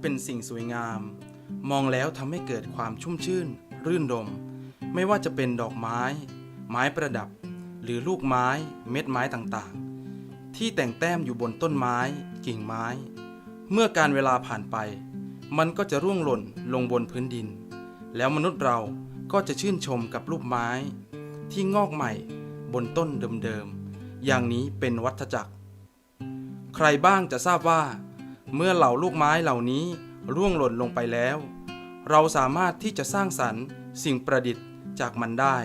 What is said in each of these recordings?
เป็นสิ่งสวยงาม มองแล้วทำให้เกิดความชุ่มชื่น รื่นรม ไม่ว่าจะเป็นดอกไม้ ไม้ประดับ หรือลูกไม้ เม็ดไม้ต่างๆ ที่แต่งแต้มอยู่บนต้นไม้ กิ่งไม้ เมื่อการเวลาผ่านไป มันก็จะร่วงหล่นลงบนพื้นดิน แล้วมนุษย์เราก็จะชื่นชมกับรูปไม้ ที่งอกใหม่บนต้นเดิมๆอย่างนี้เป็นวัฏจักร ใครบ้างจะทราบว่า เมื่อเหล่าลูกไม้เหล่านี้ร่วงหล่นลงไปแล้ว เราสามารถที่จะสร้างสรรค์ สิ่งประดิษฐ์จากมันได้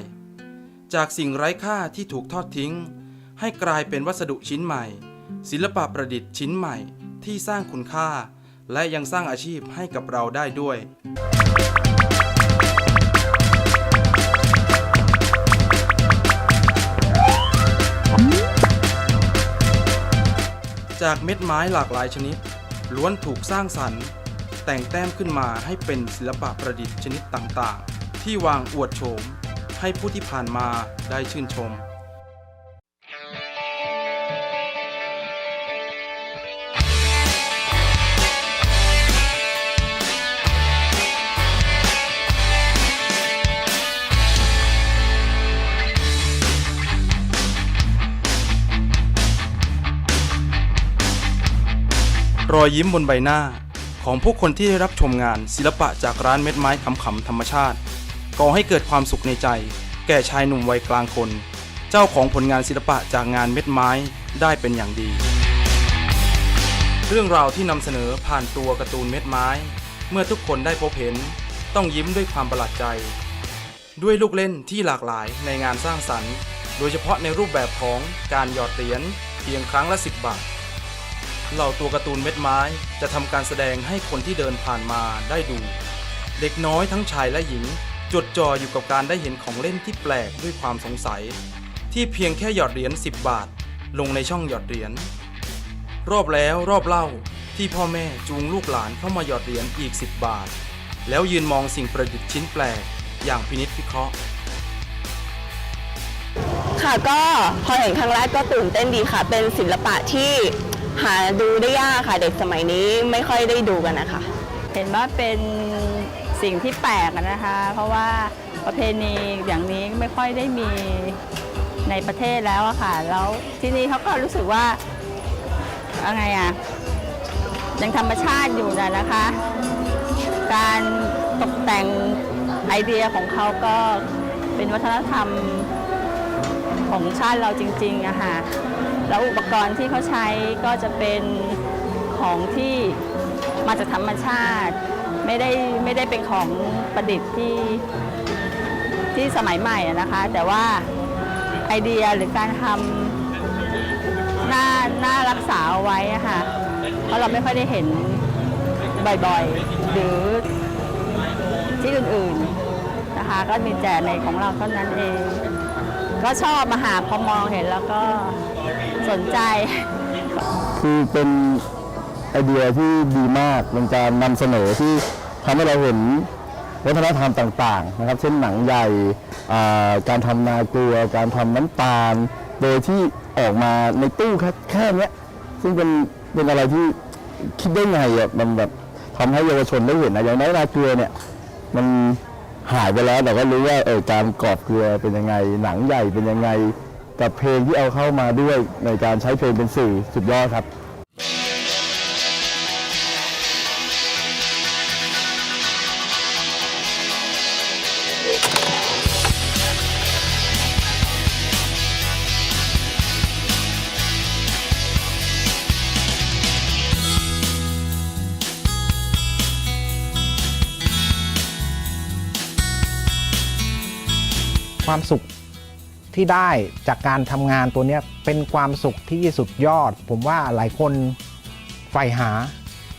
จากสิ่งไร้ค่าที่ถูกทอดทิ้ง ให้กลายเป็นวัสดุชิ้นใหม่ ศิลปะประดิษฐ์ชิ้นใหม่ที่สร้างคุณค่า และยังสร้างอาชีพให้กับเราได้ด้วยจากเม็ดไม้หลากหลายชนิด ล้วนถูกสร้างสรรค์ แต่งแต้มขึ้นมาให้เป็นศิลปะประดิษฐ์ชนิดต่างๆ ที่วางอวดโฉม ให้ผู้ที่ผ่านมาได้ชื่นชม รอยยิ้มบนใบหน้า ของผู้คนที่ได้รับชมงานศิลปะจากร้านเม็ดไม้ขำๆธรรมชาติก่อให้เกิดความสุขในใจ แก่ชายหนุ่มวัยกลางคน เจ้าของผลงานศิลปะจากงานเม็ดไม้ได้เป็นอย่างดี เรื่องราวที่นำเสนอผ่านตัวการ์ตูนเม็ดไม้ เมื่อทุกคนได้พบเห็น ต้องยิ้มด้วยความประหลาดใจ ด้วยลูกเล่นที่หลากหลายในงานสร้างสรรค์ โดยเฉพาะในรูปแบบของการหยอดเหรียญเพียงครั้งละ 10 บาท เหล่าตัวการ์ตูนเม็ดไม้จะทำการแสดงให้คนที่เดินผ่านมาได้ดู เด็กน้อยทั้งชายและหญิง จดจ่ออยู่กับการได้เห็นของเล่นที่แปลกด้วยความสงสัย ที่เพียงแค่หยอดเหรียญ10 บาท ลงในช่องหยอดเหรียญรอบแล้วรอบเล่าที่พ่อแม่จูงลูกหลานเข้ามาหยอดเหรียญอีก 10 บาท แล้วยืนมองสิ่งประดิษฐ์ชิ้นแปลก อย่างพินิจพิเคราะห์ค่ะก็พอเห็นครั้งแรกก็ตื่นเต้นดีค่ะ เป็นศิลปะที่ หาดูได้ยากค่ะเด็กสมัยนี้ไม่ค่อยได้ดูกันนะคะ เห็นว่าเป็นสิ่งที่แปลกนะคะ เพราะว่าประเพณีอย่างนี้ไม่ค่อยได้มีในประเทศแล้วอะค่ะ แล้วที่นี่เขาก็รู้สึกว่าอะไรอะยังธรรมชาติอยู่นะนะคะ การตกแต่งไอเดียของเขาก็เป็นวัฒนธรรมของชาติเราจริงๆอะค่ะ แล้วอุปกรณ์ที่เขาใช้ก็จะเป็นของที่มาจากธรรมชาติ ไม่ได้ไม่ได้เป็นของประดิษฐ์ที่ที่สมัยใหม่นะคะ แต่ว่าไอเดียหรือการทำหน้าหน้ารักษาเอาไว้ะค่ะ เพราะเราไม่ค่อยได้เห็นบ่อยๆ หรือที่อื่นๆนะคะ ก็มีแต่ในของเราเท่านั้นเอง ก็ชอบมาหาพอมองเห็นแล้วก็ สนใจ คือเป็นไอเดียที่ดีมากเป็นการนำเสนอที่ทำให้เราเห็นวัฒนธรรมต่างๆนะครับ เช่นหนังใหญ่การทำนาเกลือการทำน้ำตาล โดยที่ออกมาในตู้แค่แค่นี้ซึ่งเป็นเป็นอะไรที่คิดได้ไงอะมันแบบทำให้เยาวชนได้เห็นนะอย่างน้อยนาเกลือเนี่ยมันหายไปแล้วแต่ก็รู้ว่าเออการกรอบเกลือเป็นยังไง หนังใหญ่เป็นยังไง กับเพลงที่เอาเข้ามาด้วยในการใช้เพลงเป็นสื่อสุดยอดครับความสุข ที่ได้จากการทำงานตัวนี้เป็นความสุขที่สุดยอด ผมว่าหลายคนใฝ่หา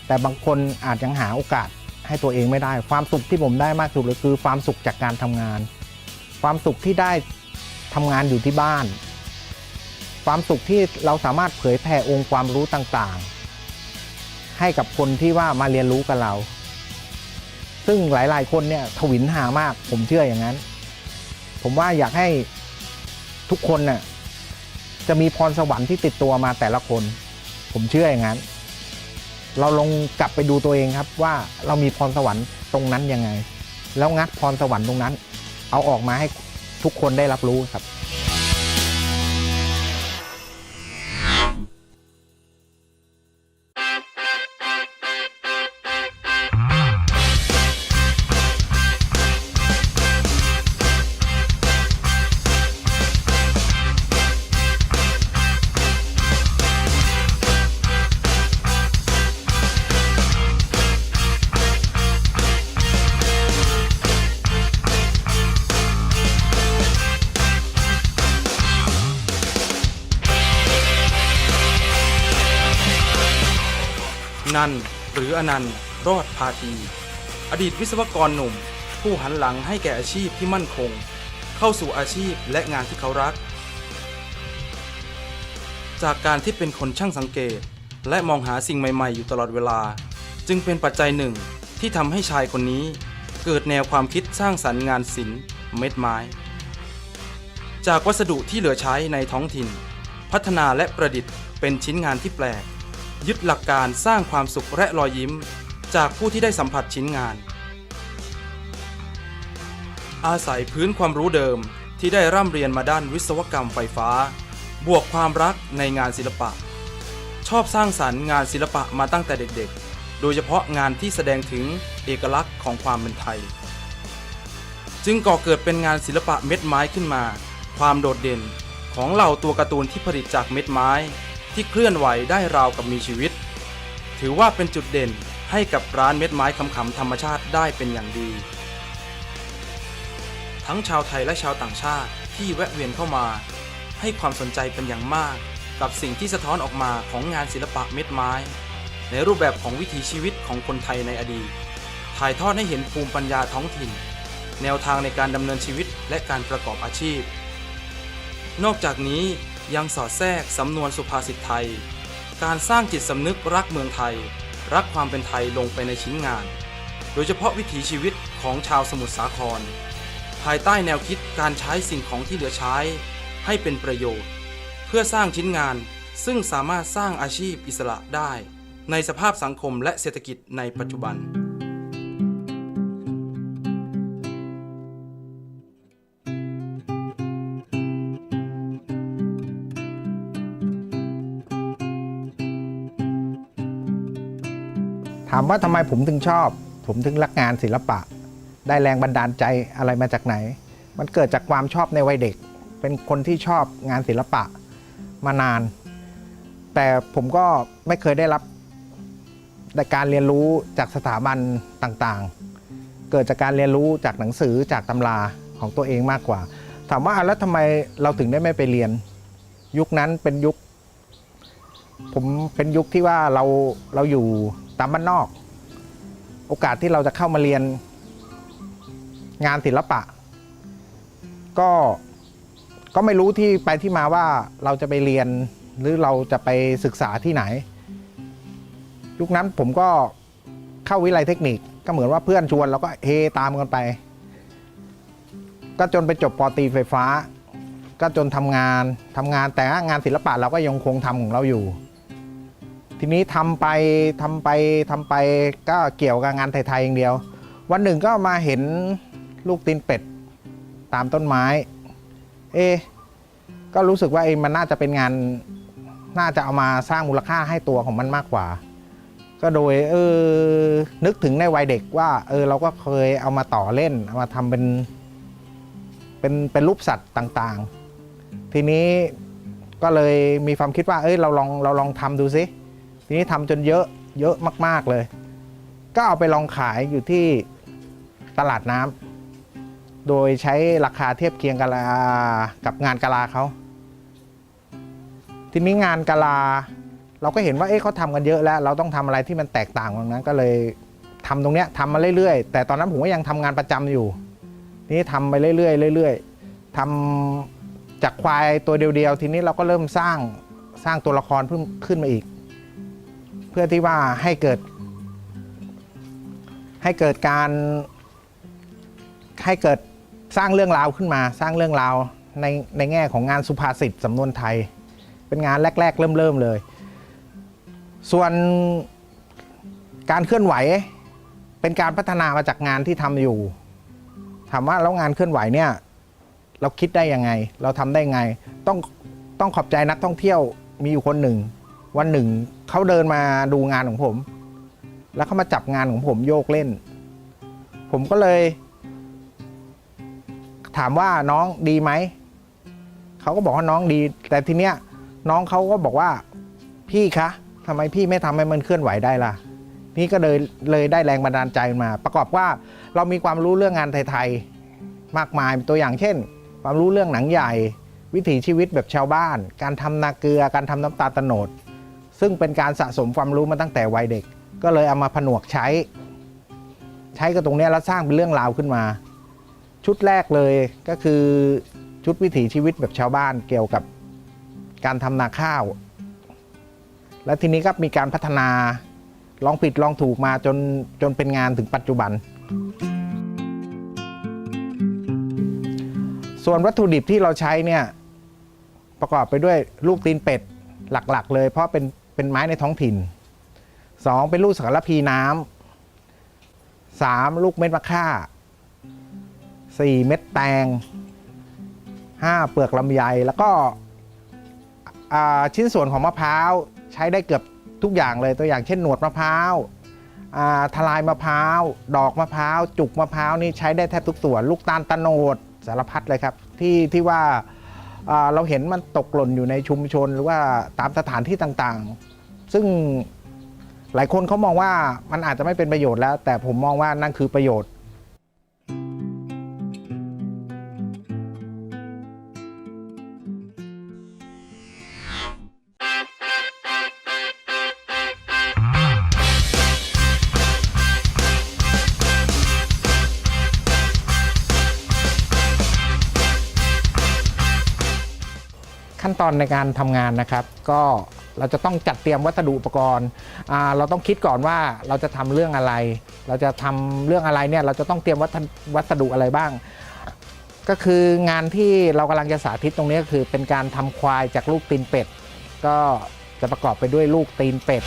แต่บางคนอาจยังหาโอกาสให้ตัวเองไม่ได้ ความสุขที่ผมได้มากสุดเลยคือความสุขจากการทำงาน ความสุขที่ได้ทำงานอยู่ที่บ้าน ความสุขที่เราสามารถเผยแผ่องค์ความรู้ต่างๆ ให้กับคนที่ว่ามาเรียนรู้กับเรา ซึ่งหลายๆ คนเนี่ยทวินหามาก ผมเชื่ออย่างนั้น ผมว่าอยากให้ ทุกคนน่ะจะมีพรสวรรค์ที่ติดตัวมาแต่ละคน ผมเชื่ออย่างนั้น เราลองกลับไปดูตัวเองครับว่าเรามีพรสวรรค์ตรงนั้นยังไง แล้วงัดพรสวรรค์ตรงนั้น เอาออกมาให้ทุกคนได้รับรู้ครับ นันหรืออนันต์รอดพาที อดีตวิศวกรหนุ่ม ผู้หันหลังให้แก่อาชีพที่มั่นคง เข้าสู่อาชีพและงานที่เขารัก จากการที่เป็นคนช่างสังเกต และมองหาสิ่งใหม่ ๆ อยู่ตลอดเวลา จึงเป็นปัจจัยหนึ่งที่ทำให้ชายคนนี้ เกิดแนวความคิดสร้างสรรค์งานศิลป์เม็ดไม้ จากวัสดุที่เหลือใช้ในท้องถิ่น พัฒนาและประดิษฐ์เป็นชิ้นงานที่แปลก ยึดหลักการสร้างความสุขและรอยยิ้ม จากผู้ที่ได้สัมผัสชิ้นงาน อาศัยพื้นความรู้เดิมที่ได้ร่ำเรียนมาด้านวิศวกรรมไฟฟ้า บวกความรักในงานศิลปะ ชอบสร้างสรรค์งานศิลปะมาตั้งแต่เด็กๆ โดยเฉพาะงานที่แสดงถึงเอกลักษณ์ของความเป็นไทย จึงก่อเกิดเป็นงานศิลปะเม็ดไม้ขึ้นมา ความโดดเด่นของเหล่าตัวการ์ตูนที่ผลิตจากเม็ดไม้ ที่เคลื่อนไหวได้ราวกับมีชีวิต ถือว่าเป็นจุดเด่นให้กับร้านเม็ดไม้คำๆธรรมชาติได้เป็นอย่างดี ทั้งชาวไทยและชาวต่างชาติที่แวะเวียนเข้ามา ให้ความสนใจเป็นอย่างมาก กับสิ่งที่สะท้อนออกมาของงานศิลปะเม็ดไม้ ในรูปแบบของวิถีชีวิตของคนไทยในอดีต ถ่ายทอดให้เห็นภูมิปัญญาท้องถิ่น แนวทางในการดำเนินชีวิตและการประกอบอาชีพ นอกจากนี้ ยังสอดแทรกสำนวนสุภาษิตไทย การสร้างจิตสำนึกรักเมืองไทย รักความเป็นไทยลงไปในชิ้นงาน โดยเฉพาะวิถีชีวิตของชาวสมุทรสาคร ภายใต้แนวคิดการใช้สิ่งของที่เหลือใช้ ให้เป็นประโยชน์ เพื่อสร้างชิ้นงานซึ่งสามารถสร้างอาชีพอิสระได้ ในสภาพสังคมและเศรษฐกิจในปัจจุบันามว่าทำไมผมถึงชอบ ผมถึงรักงานศิลปะ ได้แรงบันดาลใจอะไรมาจากไหน มันเกิดจากความชอบในวัยเด็ก เป็นคนที่ชอบงานศิลปะมานาน แต่ผมก็ไม่เคยได้รับในการเรียนรู้จากสถาบันต่างๆ เกิดจากการเรียนรู้จากหนังสือจากตำราของตัวเองมากกว่า ถามว่าแล้วทำไมเราถึงได้ไม่ไปเรียน ยุคนั้นเป็นยุค ผมเป็นยุคที่ว่าเราเราอยู่ตามบ้านนอก โอกาสที่เราจะเข้ามาเรียนงานศิลปะ ก็ก็ไม่รู้ที่ไปที่มาว่าเราจะไปเรียนหรือเราจะไปศึกษาที่ไหน ยุคนั้นผมก็เข้าวิไลเทคนิคก็เหมือนว่าเพื่อนชวนเราก็เฮตามกันไป ก็จนไปจบปอตีไฟฟ้า ก็จนทำงานทำงานแต่งานศิลปะเราก็ยังคงทำของเราอยู่ ทีนี้ทำไปทำไปทำไปก็เกี่ยวกับงานไทยๆอย่างเดียว วันหนึ่งก็มาเห็นลูกตีนเป็ดตามต้นไม้ เอ ก็รู้สึกว่าเอมันน่าจะเป็นงานน่าจะเอามาสร้างมูลค่าให้ตัวของมันมากกว่า ก็โดยเออนึกถึงในวัยเด็กว่า เออเราก็เคยเอามาต่อเล่นเอามาทำเป็นเป็นเป็นรูปสัตว์ต่างๆ ทีนี้ก็เลยมีความคิดว่า เอ้ยเราลองเราลองทำดูซิ ทีนี้ทำจนเยอะเยอะมาก ๆเลย ก็เอาไปลองขายอยู่ที่ตลาดน้ำโดยใช้ราคาเทียบเคียงกันลากับงานกะลาเขาทีนี้งานกะลา เราก็เห็นว่าเอ๊ะเขาทำกันเยอะแล้ว เราต้องทำอะไรที่มันแตกต่างตรงนั้นก็เลยทำตรงเนี้ยทำมาเรื่อยๆ แต่ตอนนั้นผมก็ยังทำงานประจำอยู่ นี้ทำไปเรื่อยๆเรื่อยๆทำจากควายตัวเดียวๆ ทีนี้เราก็เริ่มสร้างสร้างตัวละครเพิ่มขึ้นมาอีก เพื่อที่ว่าให้เกิด ให้เกิดการ ให้เกิดสร้างเรื่องราวขึ้นมา สร้างเรื่องราวในในแง่ของงานสุภาษิตสำนวนไทย เป็นงานแรก ๆ เริ่มๆเลย ส่วนการเคลื่อนไหวเป็นการพัฒนามาจากงานที่ทำอยู่ถามว่าแล้วงานเคลื่อนไหวเนี่ยเราคิดได้ยังไง เราทำได้ไง ต้องต้องขอบใจนักท่องเที่ยวมีอยู่คนหนึ่ง วันหนึ่ง เขาเดินมาดูงานของผม แล้วเขามาจับงานของผมโยกเล่น ผมก็เลย ถามว่าน้องดีไหม เขาก็บอกว่าน้องดี แต่ทีเนี้ยน้องเขาก็บอกว่าพี่คะทำไมพี่ไม่ทำให้มันเคลื่อนไหวได้ล่ะ นี่ก็เลยเลยได้แรงบันดาลใจมา ประกอบว่าเรามีความรู้เรื่องงานไทยๆมากมายตัวอย่างเช่น ความรู้เรื่องหนังใหญ่ วิถีชีวิตแบบชาวบ้าน การทำนาเกลือการทำน้ำตาลโตนด ซึ่งเป็นการสะสมความรู้มาตั้งแต่วัยเด็ก ก็เลยเอามาผนวกใช้ ใช้กับตรงนี้แล้วสร้างเป็นเรื่องราวขึ้นมา ชุดแรกเลยก็คือชุดวิถีชีวิตแบบชาวบ้านเกี่ยวกับการทำนาข้าว และทีนี้ก็มีการพัฒนาลองผิดลองถูกมาจนจนเป็นงานถึงปัจจุบัน ส่วนวัตถุดิบที่เราใช้เนี่ยประกอบไปด้วยลูกตีนเป็ดหลักๆ เลย เพราะเป็น เป็นไม้ในท้องถิ่น 2. เป็นลูกสารพีน้ำ 3. ลูกเม็ดมะค่า 4 เม็ดแตง 5 เปลือกลำไย แล้วก็ชิ้นส่วนของมะพร้าวใช้ได้เกือบทุกอย่างเลยตัวอย่างเช่นหนวดมะพร้าวาทลายมะพร้าวดอกมะพร้าวจุกมะพร้าวนี่ใช้ได้แทบทุกส่วน ลูกตาลตะโนดสารพัดเลยครับที่ที่ว่า เราเห็นมันตกหล่นอยู่ในชุมชนหรือว่าตามสถานที่ต่างๆ ซึ่งหลายคนเขามองว่ามันอาจจะไม่เป็นประโยชน์แล้ว แต่ผมมองว่านั่นคือประโยชน์ นตอนในการทำงานนะครับ ก็เราจะต้องจัดเตรียมวัสดุอุปกรณ์ เราต้องคิดก่อนว่าเราจะทำเรื่องอะไร เราจะทำเรื่องอะไรเนี่ยเราจะต้องเตรียมวัสดุอะไรบ้าง ก็คืองานที่เรากำลังจะสาธิตตรงนี้ก็คือเป็นการทำควายจากลูกตีนเป็ด ก็จะประกอบไปด้วยลูกตีนเป็ด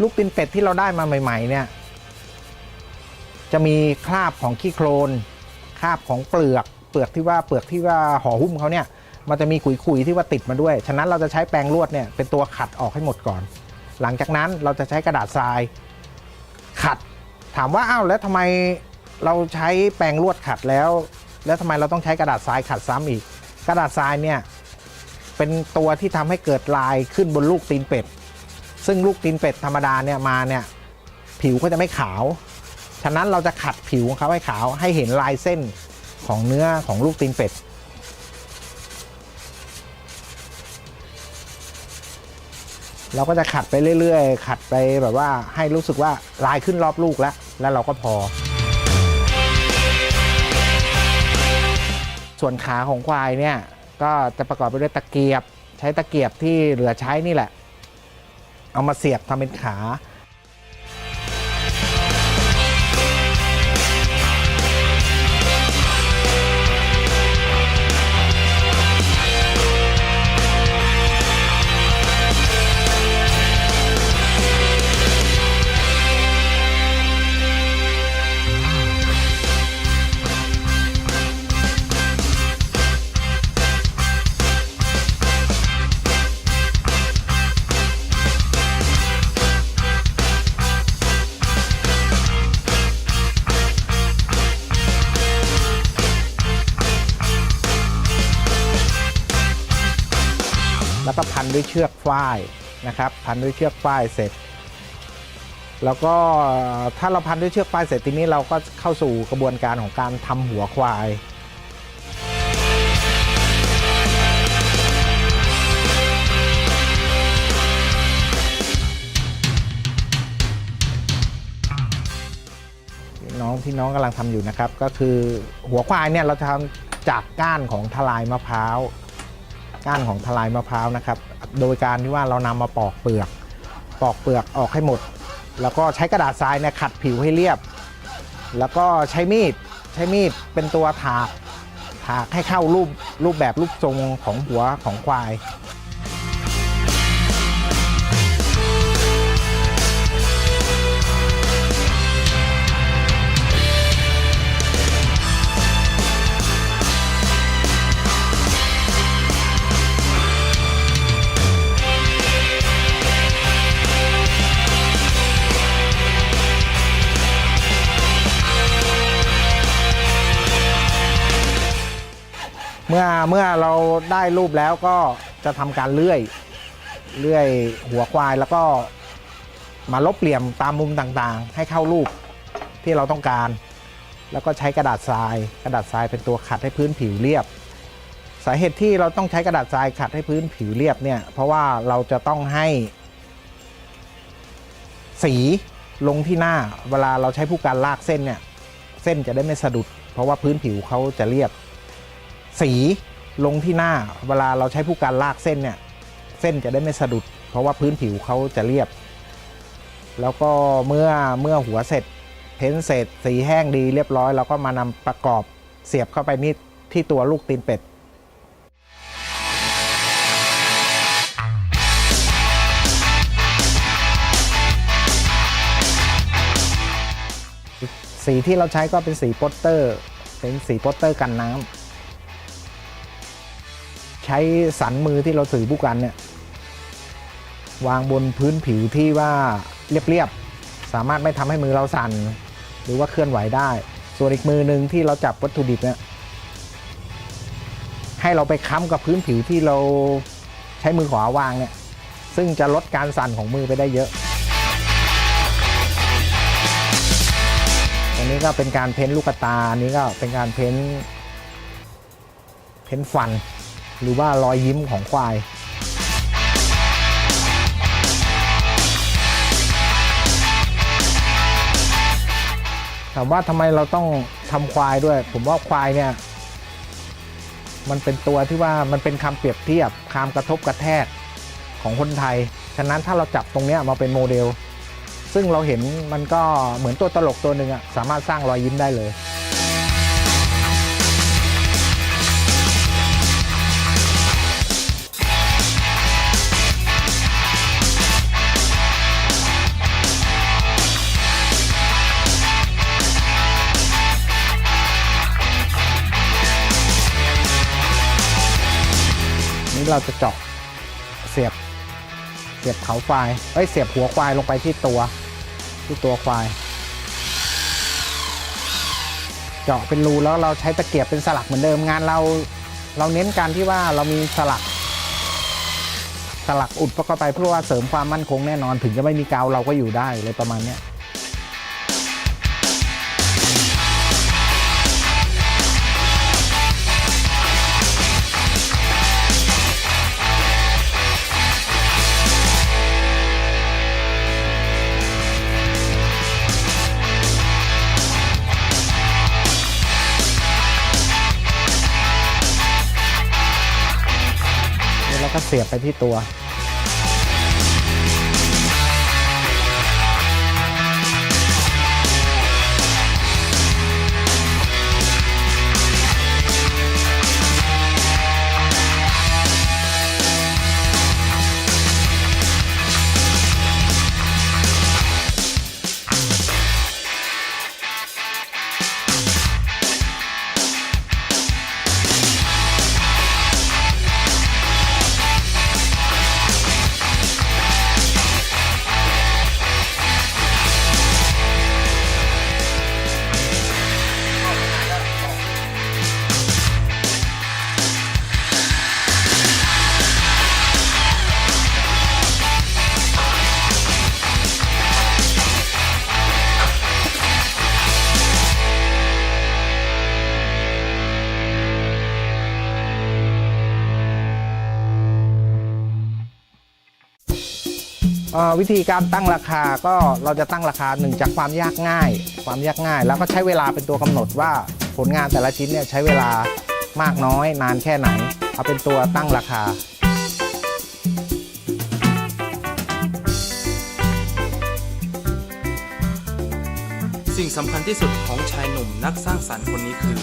ลูกตีนเป็ดที่เราได้มาใหม่ ๆ เนี่ยจะมีคราบของขี้โคลน ราบของเปลือก เปลือกที่ว่าเปลือกที่ว่าห่อหุ้มเขาเนี่ยมันจะมีขุยๆที่ว่าติดมาด้วย ฉะนั้นเราจะใช้แปรงลวดเนี่ยเป็นตัวขัดออกให้หมดก่อน หลังจากนั้นเราจะใช้กระดาษทราย ขัด ถามว่าอ้าวแล้วทำไมเราใช้แปรงลวดขัดแล้ว แล้วทำไมเราต้องใช้กระดาษทรายขัดซ้ำอีก กระดาษทรายเนี่ยเป็นตัวที่ทำให้เกิดลายขึ้นบนลูกตีนเป็ด ซึ่งลูกตีนเป็ดธรรมดาเนี่ยมาเนี่ยผิวก็จะไม่ขาว ฉะนั้นเราจะขัดผิวของเขาให้ขาวให้เห็นลายเส้นของเนื้อของลูกตีนเป็ด เราก็จะขัดไปเรื่อยๆ ขัดไปแบบว่าให้รู้สึกว่าลายขึ้นรอบลูกแล้ว แล้วเราก็พอ ส่วนขาของควายเนี่ยก็จะประกอบไปด้วยตะเกียบ ใช้ตะเกียบที่เหลือใช้นี่แหละ เอามาเสียบทำเป็นขา นด้วยเชือกฝ้ายนะครับ พันด้วยเชือกฝ้ายเสร็จ แล้วก็ถ้าเราพันด้วยเชือกฝ้ายเสร็จทีนี้เราก็เข้าสู่กระบวนการของการทำหัวควายน้องที่น้องกำลังทำอยู่นะครับ ก็คือหัวควายเนี่ยเราทำจากก้านของทลายมะพร้าว ก้านของทลายมะพร้าวนะครับ โดยการที่ว่าเรานำมาปอกเปลือก ปอกเปลือกออกให้หมด แล้วก็ใช้กระดาษทรายเนี่ยขัดผิวให้เรียบ แล้วก็ใช้มีดใช้มีดเป็นตัวถากถากให้เข้ารูปรูปแบบรูปทรงของหัวของควาย เมื่อเราได้รูปแล้วก็จะทำการเลื่อย เลื่อยหัวควายแล้วก็มาลบเหลี่ยมตามมุมต่างๆ ให้เข้ารูปที่เราต้องการ แล้วก็ใช้กระดาษทราย กระดาษทรายเป็นตัวขัดให้พื้นผิวเรียบ สาเหตุที่เราต้องใช้กระดาษทรายขัดให้พื้นผิวเรียบเนี่ย เพราะว่าเราจะต้องให้ สีลงที่หน้า เวลาเราใช้ผู้การลากเส้นเนี่ย เส้นจะได้ไม่สะดุด เพราะว่าพื้นผิวเขาจะเรียบ สี ลงที่หน้าเวลาเราใช้ผู้การลากเส้นเนี่ยเส้นจะได้ไม่สะดุด เพราะว่าพื้นผิวเขาจะเรียบ แล้วก็เมื่อเมื่อหัวเสร็จ เพ้นเสร็จ สีแห้งดีเรียบร้อยเราก็มานำประกอบเสียบเข้าไปนี่ที่ตัวลูกตีนเป็ดสีที่เราใช้ก็เป็นสีโปสเตอร์ เป็นสีโปสเตอร์กันน้ำ ใช้สันมือที่เราถือผู้กันเนี่ยวางบนพื้นผิวที่ว่าเรียบๆ สามารถไม่ทำให้มือเราสั่น หรือว่าเคลื่อนไหวได้ ส่วนอีกมือหนึ่งที่เราจับวัตถุดิบเนี่ยให้เราไปค้ำกับพื้นผิวที่เราใช้มือขวาวางเนี่ยซึ่งจะลดการสั่นของมือไปได้เยอะอันนี้ก็เป็นการเพ้นลูกตาอันนี้ก็เป็นการเพ้นเพ้นฟัน หรือว่ารอยยิ้มของควายถามว่าทำไมเราต้องทำควายด้วย ผมว่าควายเนี่ย มันเป็นตัวที่ว่ามันเป็นคำเปรียบเทียบคำกระทบกระแทกของคนไทย ฉะนั้นถ้าเราจับตรงนี้มาเป็นโมเดล ซึ่งเราเห็นมันก็เหมือนตัวตลกตัวหนึ่งอะสามารถสร้างรอยยิ้มได้เลย เราจะเจาะเสียบเสียบเขาควายเอ้ยเสียบหัวควายลงไปที่ตัว ที่ตัวควาย เจาะเป็นรูแล้วเราใช้ตะเกียบเป็นสลักเหมือนเดิมงานเรา เราเน้นการที่ว่าเรามีสลัก สลักอุดเข้าไปเพื่อว่าเสริมความมั่นคงแน่นอน ถึงจะไม่มีกาวเราก็อยู่ได้เลยประมาณเนี้ย สียบไปที่ตัว วิธีการตั้งราคาก็เราจะตั้งราคาหนึ่งจากความยากง่าย ความยากง่าย แล้วก็ใช้เวลาเป็นตัวกำหนดว่าผลงานแต่ละชิ้นเนี่ยใช้เวลามากน้อยนานแค่ไหน เอาเป็นตัวตั้งราคา สิ่งสำคัญที่สุดของชายหนุ่มนักสร้างสรรค์คนนี้คือ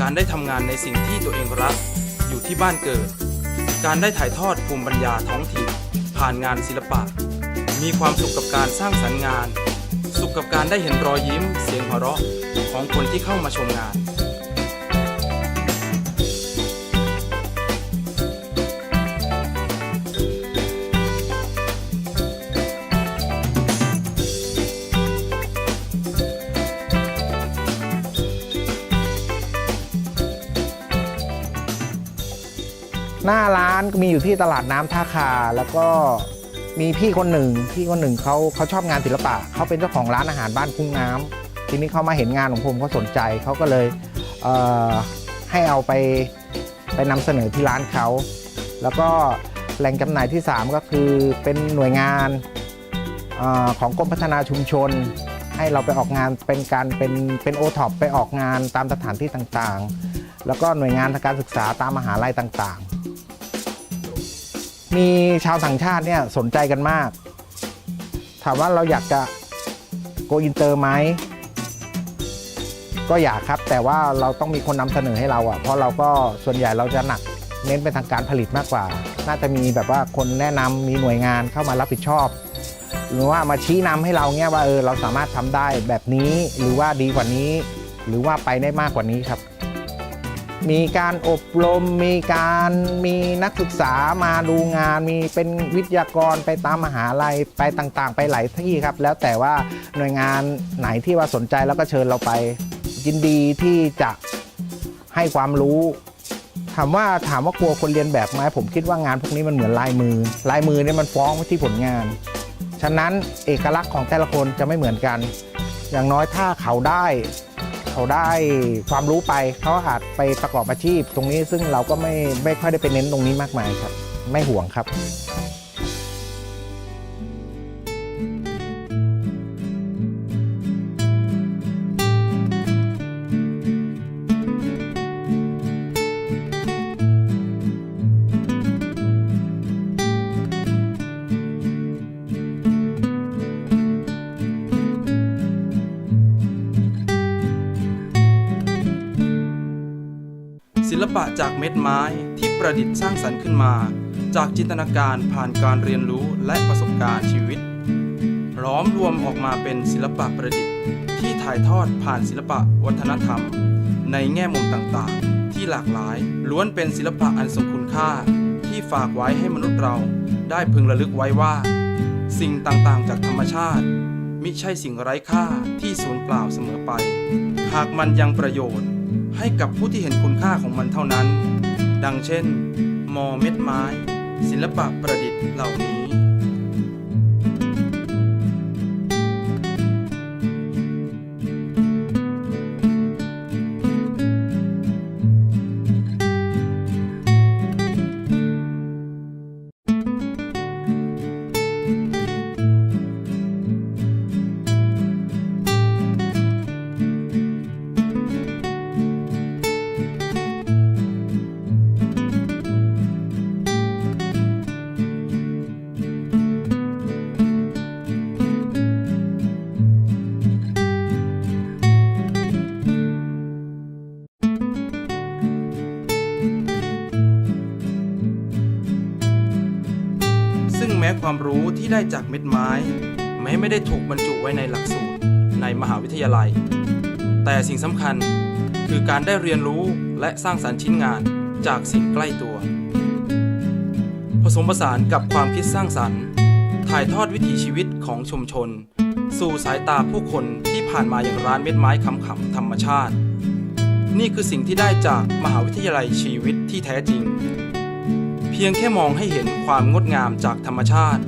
การได้ทำงานในสิ่งที่ตัวเองรักอยู่ที่บ้านเกิด การได้ถ่ายทอดภูมิปัญญาท้องถิ่นผ่านงานศิลปะ มีความสุขกับการสร้างสรรค์งาน สุขกับการได้เห็นรอยยิ้ม เสียงหัวเราะของคนที่เข้ามาชมงานหน้าร้านก็มีอยู่ที่ตลาดน้ำท่าคาแล้วก็ มีพี่คนหนึ่งพี่คนหนึ่งเขาเขาชอบงานศิลปะเขาเป็นเจ้าของร้านอาหารบ้านคุ้งน้ำทีนี้เขามาเห็นงานของผมเขาสนใจเขาก็เลยเให้เอาไปไปนำเสนอที่ร้านเขาแล้วก็แหล่งจำหน่ายที่ 3 ก็คือเป็นหน่วยงานอของกรมพัฒนาชุมชน ให้เราไปออกงานเป็นการเป็นเป็นโอท็อปไปออกงานตามสถานที่ต่างๆ แล้วก็หน่วยงานทางการศึกษาตามมหาลัยต่างๆ มีชาวต่างชาติเนี่ยสนใจกันมาก ถามว่าเราอยากจะโกอินเตอร์ไหมก็อยากครับ แต่ว่าเราต้องมีคนนำเสนอให้เราอะ่ะเพราะเราก็ส่วนใหญ่เราจะหนักเน้นไปทางการผลิตมากกว่า น่าจะมีแบบว่าคนแนะนำมีหน่วยงานเข้ามารับผิดชอบ หรือว่ามาชี้นำให้เราเนี่ยว่าเออเราสามารถทำได้แบบนี้หรือว่าดีกว่านี้ หรือว่าไปได้มากกว่านี้ครับ มีการอบรม มีการมีนักศึกษามาดูงาน มีเป็นวิทยากรไปตามมหาลัยไปต่างๆ ไปหลายที่ครับ แล้วแต่ว่าหน่วยงานไหนที่ว่าสนใจแล้วก็เชิญเราไป ยินดีที่จะให้ความรู้ถามว่าถามว่ากลัวคนเรียนแบบไหมผมคิดว่างานพวกนี้มันเหมือนลายมือ ลายมือเนี่ยมันฟ้องไว้ที่ผลงาน ฉะนั้นเอกลักษณ์ของแต่ละคนจะไม่เหมือนกัน อย่างน้อยถ้าเขาได้ เขาได้ความรู้ไปเขาอาจไปประกอบอาชีพตรงนี้ซึ่งเราก็ไม่ไม่ค่อยได้ไปเน้นตรงนี้มากมายครับ ไม่ห่วงครับ จากเม็ดไม้ที่ประดิษฐ์สร้างสรรค์ขึ้นมา จากจินตนาการผ่านการเรียนรู้และประสบการณ์ชีวิต ล้อมรวมออกมาเป็นศิลปะประดิษฐ์ ที่ถ่ายทอดผ่านศิลปะวัฒนธรรม ในแง่มุมต่างๆ ที่หลากหลาย ล้วนเป็นศิลปะอันทรงคุณค่า ที่ฝากไว้ให้มนุษย์เราได้พึงระลึกไว้ว่า สิ่งต่างๆ จากธรรมชาติมิใช่สิ่งไร้ค่าที่สูญเปล่าเสมอไป หากมันยังประโยชน์ ให้กับผู้ที่เห็นคุณค่าของมันเท่านั้น ดังเช่น มอเม็ดไม้ ศิลปะประดิษฐ์เหล่านี้ ม้ความรู้ที่ได้จากเม็ดไม้ แม้ไม่ได้ถูกบรรจุไว้ในหลักสูตรในมหาวิทยาลัย แต่สิ่งสำคัญคือการได้เรียนรู้และสร้างสรรค์ชิ้นงานจากสิ่งใกล้ตัว ผสมผสานกับความคิดสร้างสรรค์ ถ่ายทอดวิถีชีวิตของชุมชน สู่สายตาผู้คนที่ผ่านมาอย่างร้านเม็ดไม้คำขำธรรมชาติ นี่คือสิ่งที่ได้จากมหาวิทยาลัยชีวิตที่แท้จริง เพียงแค่มองให้เห็นความงดงามจากธรรมชาติ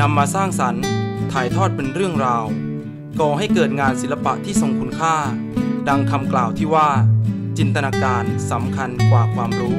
นำมาสร้างสรรค์ ถ่ายทอดเป็นเรื่องราว ก่อให้เกิดงานศิลปะที่ทรงคุณค่า ดังคำกล่าวที่ว่า จินตนาการสำคัญกว่าความรู้